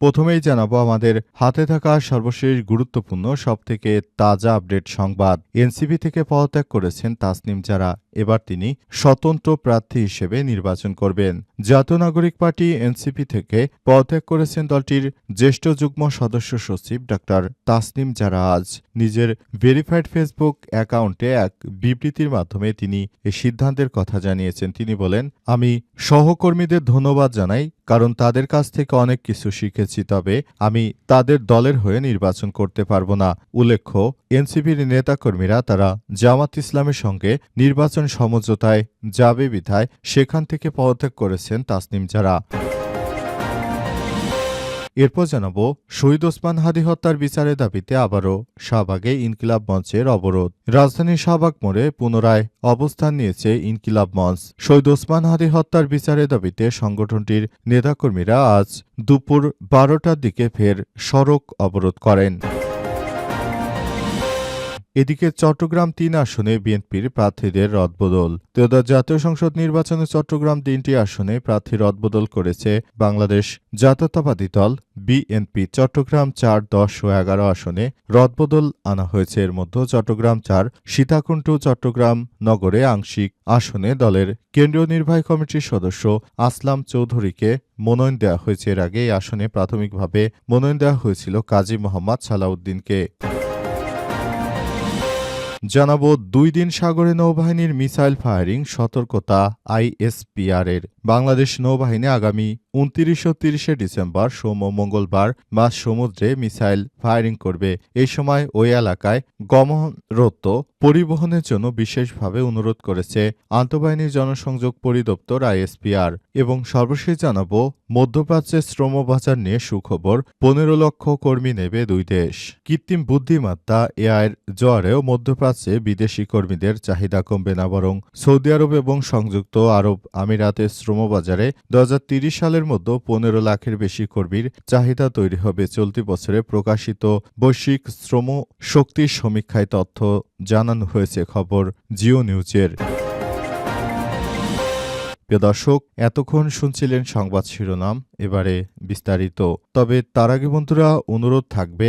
প্রথমেই জানাব আমাদের হাতে থাকা সর্বশেষ গুরুত্বপূর্ণ, সবথেকে তাজা আপডেট সংবাদ। এনসিপি থেকে পদত্যাগ করেছেন তাসনিম যারা এবার তিনি স্বতন্ত্র প্রার্থী হিসেবে নির্বাচন করবেন। জাতীয় নাগরিক পার্টি এনসিপি থেকে পদত্যাগ করেছেন দলটির জ্যেষ্ঠ যুগ্ম সদস্য সচিব ডাক্তার তাসনিম যারা আজ। নিজের ভেরিফাইড ফেসবুক অ্যাকাউন্টে এক বিবৃতির মাধ্যমে তিনি এ সিদ্ধান্তের কথা জানিয়েছেন। তিনি বলেন, আমি সহকর্মীদের ধন্যবাদ জানাই, কারণ তাদের কাছ থেকে অনেক কিছু শিখেছি তবে আমি তাদের দলের হয়ে নির্বাচন করতে পারব না। উল্লেখ্য, এনসিপির নেতাকর্মীরা তারা জামাত ইসলামের সঙ্গে নির্বাচন সমঝোতায় যাবে বিধায় সেখান থেকে পদত্যাগ করেছেন তাসনিম যারা। এরপর জানাব, শহীদ ওসমান হাদি হত্যার বিচারের দাবিতে আবারও শাহবাগে ইনকিলাব মঞ্চের অবরোধ। রাজধানীর শাহবাগ মোড়ে পুনরায় অবস্থান নিয়েছে ইনকিলাব মঞ্চ। শহীদ ওসমান হাদি হত্যার বিচারের দাবিতে সংগঠনটির নেতাকর্মীরা আজ দুপুর বারোটার দিকে ফের সড়ক অবরোধ করেন। এদিকে চট্টগ্রাম তিন আসনে বিএনপির প্রার্থীদের রদবদল। তেদা জাতীয় সংসদ নির্বাচনে চট্টগ্রাম তিনটি আসনে প্রার্থী রদবদল করেছে বাংলাদেশ জাতীয়তাবাদী দল, বিএনপি চট্টগ্রাম চার, দশ ও এগারো আসনে রদবদল আনা হয়েছে। এর মধ্যে চট্টগ্রাম চার, সীতাকুণ্ড, চট্টগ্রাম নগরে আংশিক আসনে দলের কেন্দ্রীয় নির্বাহী কমিটির সদস্য আসলাম চৌধুরীকে মনোনয়ন দেওয়া হয়েছে। এর আগে এই আসনে প্রাথমিকভাবে মনোনয়ন দেওয়া হয়েছিল কাজী মোহাম্মদ সালাউদ্দিনকে। জানাব দুই দিন সাগরে নৌবাহিনীর মিসাইল ফায়ারিং সতর্কতা আইএসপিআর এর বাংলাদেশ নৌবাহিনী আগামী উনত্রিশ ও তিরিশে ডিসেম্বর সোম ও মঙ্গলবার মাঝ সমুদ্রে মিসাইল ফায়ারিং করবে। এই সময় ওই এলাকায় গমনরত পরিবহনের জন্য বিশেষভাবে অনুরোধ করেছে আন্তঃবাহিনী জনসংযোগ পরিদপ্তর আইএসপিআর এবং সর্বশেষ জানাব মধ্যপ্রাচ্যের শ্রম বাজার নিয়ে সুখবর, পনেরো লক্ষ কর্মী নেবে দুই দেশ। কৃত্রিম বুদ্ধিমত্তা এআইয়ের জোয়ারেও মধ্যপ্রাচ্যে বিদেশি কর্মীদের চাহিদা কমবে না, বরং সৌদি আরব এবং সংযুক্ত আরব আমিরাতের শ্রমবাজারে দু সালের মধ্যে পনেরো লাখের বেশি কর্মীর চাহিদা তৈরি হবে চলতি বছরে প্রকাশিত বৈশ্বিক শ্রম শক্তি সমীক্ষায় তথ্য জানানো হয়েছে খবর জিও নিউজের। প্রিয় দর্শক, এতক্ষণ শুনছিলেন সংবাদ শিরোনাম, এবারে বিস্তারিত। তবে তার আগে বন্ধুরা, অনুরোধ থাকবে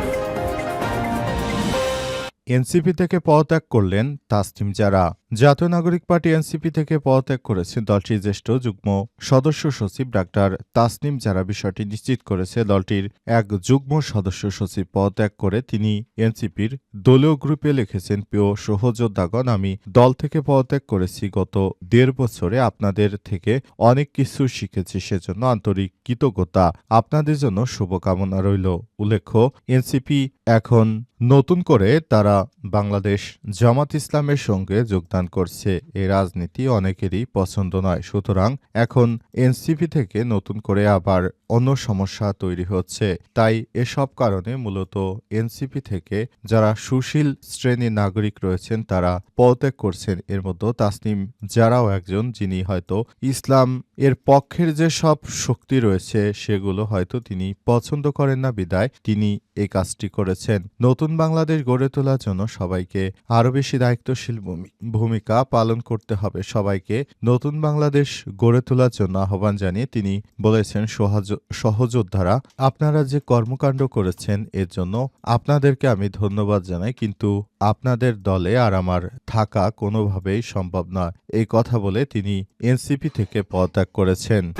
এনসিপি থেকে পদত্যাগ করলেন তাসনিম যারা জাতীয় নাগরিক পার্টি এনসিপি থেকে পদত্যাগ করেছেন দলটির জ্যেষ্ঠ যুগ্ম সদস্য সচিব ডাক্তার তাসনিম যারা বিষয়টি নিশ্চিত করেছে দলটির এক যুগ্ম সদস্য সচিব পদত্যাগ করে তিনি এনসিপির দলীয় গ্রুপে লিখেছেন, প্রিয় সহযোদ্ধাগণ, আমি দল থেকে পদত্যাগ করেছি। গত দেড় বছরে আপনাদের থেকে অনেক কিছু শিখেছি, সেজন্য আন্তরিক কৃতজ্ঞতা। আপনাদের জন্য শুভকামনা রইল। উল্লেখ্য, এনসিপি এখন নতুন করে তারা বাংলাদেশ জামাত ইসলামের সঙ্গে যোগদান করছে। এই রাজনীতি অনেকেরই পছন্দ নয়। সুতরাং এখন এনসিপি থেকে নতুন করে আবার অন্য সমস্যা তৈরি হচ্ছে। তাই এসব কারণে মূলত এনসিপি থেকে যারা সুশীল শ্রেণির নাগরিক রয়েছেন, তারা পদত্যাগ করছেন। এর মধ্যে তাসনিম যারাও একজন, যিনি হয়তো ইসলাম এর পক্ষের যে সব শক্তি রয়েছে, সেগুলো হয়তো তিনি পছন্দ করেন না বিদায়। তিনি এই কাজটি করেছেন। নতুন বাংলাদেশ গড়ে তোলার জন্য সবাইকে আরও বেশি দায়িত্বশীল ভূমি- ভূমিকা পালন করতে হবে। সবাইকে নতুন বাংলাদেশ গড়ে তোলার জন্য আহ্বান জানিয়ে তিনি বলেছেন সহযোদ্ধারা, আপনারা যে কর্মকাণ্ড করেছেন এর জন্য আপনাদেরকে আমি ধন্যবাদ জানাই, কিন্তু আপনাদের দলে আর আমার থাকা কোনোভাবেই সম্ভব নয়। এই কথা বলে তিনি এনসিপি থেকে পদত্যাগ করেছেন।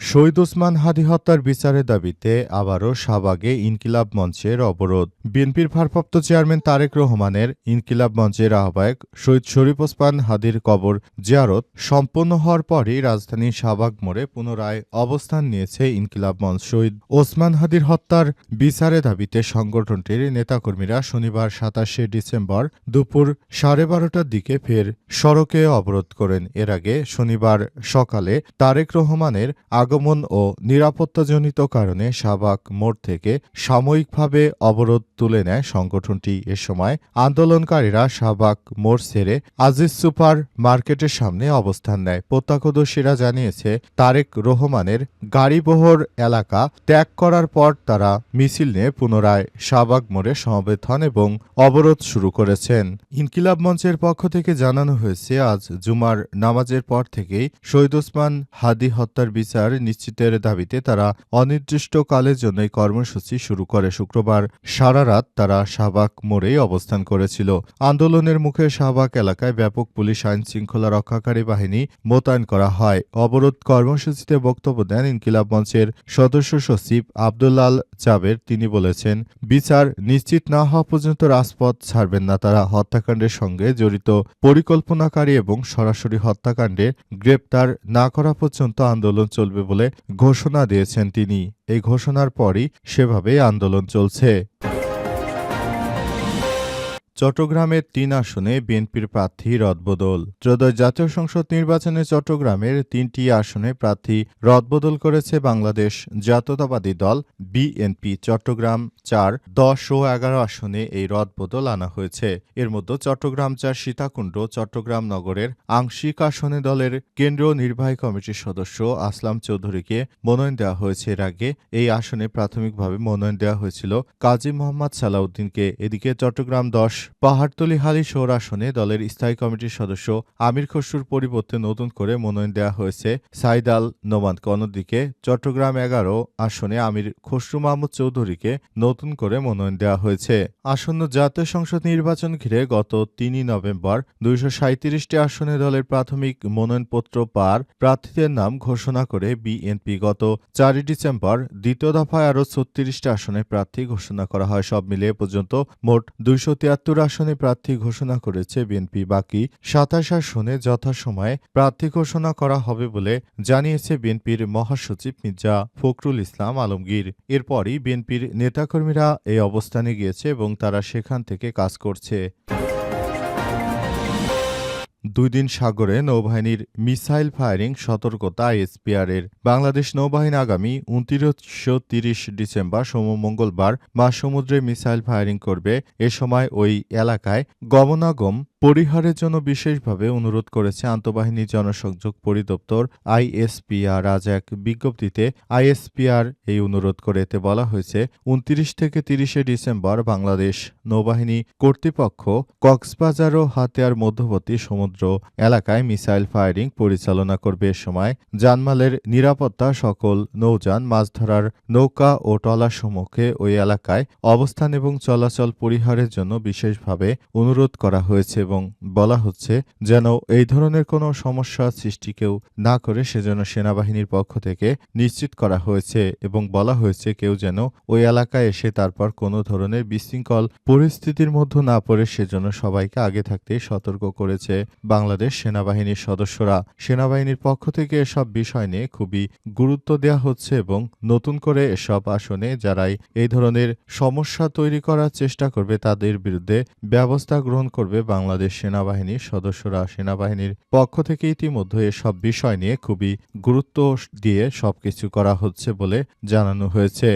শহীদ ওসমান হাদি হত্যার বিচারের দাবিতে আবারও শাহবাগে ইনকিলাব মঞ্চের অবরোধ। বিএনপির ভারপ্রাপ্ত চেয়ারম্যান তারেক রহমানের ইনকিলাব মঞ্চের আহ্বায়ক শহীদ শরীফ ওসমান হাদির কবর জিয়ারত সম্পন্ন হওয়ার পরই রাজধানীর শাহবাগ মোড়ে পুনরায় অবস্থান নিয়েছে ইনকিলাব মঞ্চ। শহীদ ওসমান হাদির হত্যার বিচারের দাবিতে সংগঠনটির নেতাকর্মীরা শনিবার সাতাশে ডিসেম্বর দুপুর সাড়ে বারোটার দিকে ফের সড়কে অবরোধ করেন। এর আগে শনিবার সকালে তারেক রহমানের আগমন ও নিরাপত্তাজনিত কারণে শাহবাগ মোড় থেকে সাময়িকভাবে অবরোধ তুলে নেয় সংগঠনটি। এ সময় আন্দোলনকারীরা শাহবাগ মোড় ছেড়ে আজিজ সুপার মার্কেটের সামনে অবস্থান নেয়। প্রত্যক্ষদর্শীরা জানিয়েছে, তারেক রহমানের গাড়িবহর এলাকা ত্যাগ করার পর তারা মিছিল নিয়ে পুনরায় শাহবাগ মোড়ে সমবেত হন এবং অবরোধ শুরু করেছেন। ইনকিলাব মঞ্চের পক্ষ থেকে জানানো হয়েছে, আজ জুমার নামাজের পর থেকেই শহীদ ওসমান হাদি হত্যার বিচার নিশ্চিতের দাবিতে তারা অনির্দিষ্টকালের জন্য এই কর্মসূচি শুরু করে শুক্রবার। সারা রাত তারা শাহবাগ মোড়েই অবস্থান করেছিল। আন্দোলনের মুখে শাহবাগ এলাকায় ব্যাপক পুলিশ আইন শৃঙ্খলা রক্ষাকারী বাহিনী মোতায়েন করা হয়। অবরোধ কর্মসূচিতে বক্তব্য দেন ইনকিলাব মঞ্চের সদস্য সচিব আবদুল্লাল চাবের তিনি বলেছেন, বিচার নিশ্চিত না হওয়া পর্যন্ত রাজপথ ছাড়বেন না তারা। হত্যাকাণ্ডের সঙ্গে জড়িত পরিকল্পনাকারী এবং সরাসরি হত্যাকাণ্ডে গ্রেপ্তার না করা পর্যন্ত আন্দোলন চলবে বলে ঘোষণা দিয়েছেন তিনি। এই ঘোষণার পরই সেভাবেই আন্দোলন চলছে। চট্টগ্রামের তিন আসনে বিএনপির প্রার্থী রদবদল। ত্রয়োদশ জাতীয় সংসদ নির্বাচনে চট্টগ্রামের তিনটি আসনে প্রার্থী রদবদল করেছে বাংলাদেশ জাতীয়তাবাদী দল বিএনপি চট্টগ্রাম চার। দশ ও এগারো আসনে এই রদবদল আনা হয়েছে। এর মধ্যে চট্টগ্রাম চার সীতাকুণ্ড, চট্টগ্রাম নগরের আংশিক আসনে দলের কেন্দ্রীয় নির্বাহী কমিটির সদস্য আসলাম চৌধুরীকে মনোনয়ন দেওয়া হয়েছে। এর আগে এই আসনে প্রাথমিকভাবে মনোনয়ন দেওয়া হয়েছিল কাজী মোহাম্মদ সালাউদ্দিনকে। এদিকে চট্টগ্রাম দশ পাহাড়তলি হালি শহর আসনে দলের স্থায়ী কমিটির সদস্য আমির খসরুর পরিবর্তে নতুন করে মনোনয়ন দেওয়া হয়েছে সাইদ আল নোমানকে অন্যদিকে চট্টগ্রাম এগারো আসনে আমির খসরু মাহমুদ চৌধুরীকে নতুন করে মনোনয়ন দেওয়া হয়েছে। আসন্ন জাতীয় সংসদ নির্বাচন ঘিরে গত তিনই নভেম্বর দুইশো সাঁত্রিশটি আসনে দলের প্রাথমিক মনোনয়নপত্র পার প্রার্থীদের নাম ঘোষণা করে বিএনপি। গত চারই ডিসেম্বর দ্বিতীয় দফায় আরও ছত্রিশটি আসনে প্রার্থী ঘোষণা করা হয়। সব মিলিয়ে পর্যন্ত মোট দুইশো তিয়াত্তর আসনে প্রার্থী ঘোষণা করেছে বিএনপি। বাকি সাতাশ আসনে যথাসময়ে প্রার্থী ঘোষণা করা হবে বলে জানিয়েছে বিএনপির মহাসচিব মির্জা ফখরুল ইসলাম আলমগীর। এরপরই বিএনপির নেতাকর্মীরা এই অবস্থানে গিয়েছে এবং তারা সেখান থেকে কাজ করছে। দুই দিন সাগরে নৌবাহিনীর মিসাইল ফায়ারিং সতর্কতা এসপিআর এর বাংলাদেশ নৌবাহিনী আগামী উনত্রিশশো তিরিশ ডিসেম্বর, সোম মঙ্গলবার বা সমুদ্রে মিসাইল ফায়ারিং করবে। এ সময় ওই এলাকায় গমনাগম পরিহারের জন্য বিশেষভাবে অনুরোধ করেছে আন্তঃবাহিনী জনসংযোগ পরিদপ্তর আইএসপিআর। আজ এক বিজ্ঞপ্তিতে আইএসপিআর এই অনুরোধ করে এতে বলা হয়েছে, উনত্রিশ থেকে তিরিশে ডিসেম্বর বাংলাদেশ নৌবাহিনী কর্তৃপক্ষ কক্সবাজার ও হাতিয়ার মধ্যবর্তী সমুদ্র এলাকায় মিসাইল ফায়ারিং পরিচালনা করবে এ সময়। জানমালের নিরাপত্তা সকল নৌযান, মাছ ধরার নৌকা ও টলার সম্মুখে ওই এলাকায় অবস্থান এবং চলাচল পরিহারের জন্য বিশেষভাবে অনুরোধ করা হয়েছে। এবং বলা হচ্ছে যেন এই ধরনের কোনো সমস্যা সৃষ্টি কেউ না করে সেজন্য সেনাবাহিনীর পক্ষ থেকে নিশ্চিত করা হয়েছে এবং বলা হয়েছে কেউ যেন ওই এলাকায় এসে তারপর কোনো ধরনের বিশৃঙ্খল পরিস্থিতির মধ্যে না পড়ে সেজন্য সবাইকে আগে থাকতেই সতর্ক করেছে বাংলাদেশ সেনাবাহিনীর সদস্যরা। সেনাবাহিনীর পক্ষ থেকে এসব বিষয় নিয়ে খুবই গুরুত্ব দেওয়া হচ্ছে এবং নতুন করে এসব আসনে যারাই এই ধরনের সমস্যা তৈরি করার চেষ্টা করবে তাদের বিরুদ্ধে ব্যবস্থা গ্রহণ করবে বাংলাদেশ সেনাবাহিনীর সদস্যরা সেনাবাহিনীর পক্ষ থেকে ইতিমধ্যে এসব বিষয় নিয়ে খুবই গুরুত্ব দিয়ে সবকিছু করা হচ্ছে বলে জানানো হয়েছে।